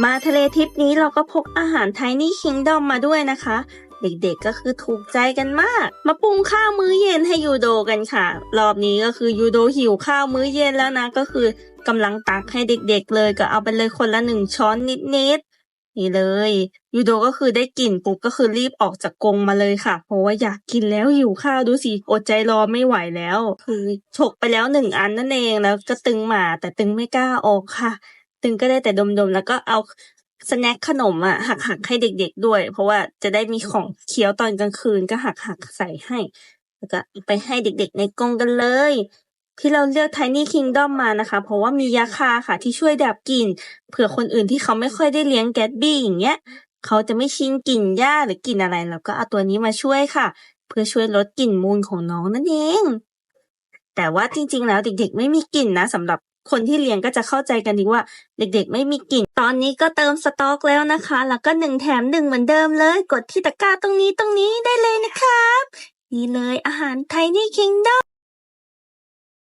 มาทะเลทริปนี้เราก็พกอาหารไทนี่คิงดอมมาด้วยนะคะ เด็กๆก็คือถูกใจกันมาก มาปรุงข้าวมื้อเย็นให้ยูโดกันค่ะ รอบนี้ก็คือยูโดหิวข้าวมื้อเย็นแล้วนะ ก็คือกำลังตักให้เด็กๆเลยก็เอาไปเลยคนละหนึ่งช้อนนิดๆนี่เลยยูโดก็คือได้กลิ่นปุ๊บก็คือรีบออกจากกรงมาเลยค่ะ เพราะว่าอยากกินแล้วหิวข้าวดูสิอดใจรอไม่ไหวแล้ว คือฉกไปแล้วหนึ่งอันนั่นเองแล้วก็ตึงหมาแต่ตึงไม่กล้าออกค่ะ ตึงก็ได้แต่ดมๆ แล้วก็เอาสแน็คขนมอะหักหักให้เด็กๆด้วย เพราะว่าจะได้มีของเคี้ยวตอนกลางคืนก็หักหักใส่ให้แล้วก็ไปให้เด็กๆในกรงกันเลย ที่เราเลือก Tiny Kingdom มานะคะ เพราะว่ามียาคาค่ะที่ช่วยดับกลิ่นเผื่อคนอื่นที่เขาไม่ค่อยได้เลี้ยงแกตบี้อย่างเงี้ยเขาจะไม่ชินกลิ่นหญ้าหรือกลิ่นอะไรเราก็เอาตัวนี้มาช่วยค่ะ เพื่อช่วยลดกลิ่นมูลของน้องนั่นเอง แต่ว่าจริง ๆ แล้วเด็กๆ ไม่มีกลิ่นนะสำหรับ คนที่เลี้ยงก็จะเข้าใจกันดีว่า เด็กๆ ไม่มีกลิ่น ตอนนี้ก็เติมสต็อกแล้วนะคะ แล้วก็หนึ่งแถมหนึ่งเหมือนเดิมเลย กดที่ตะกร้าตรงนี้ตรงนี้ได้เลยนะครับ นี่เลยอาหารไทนี่คิงดอม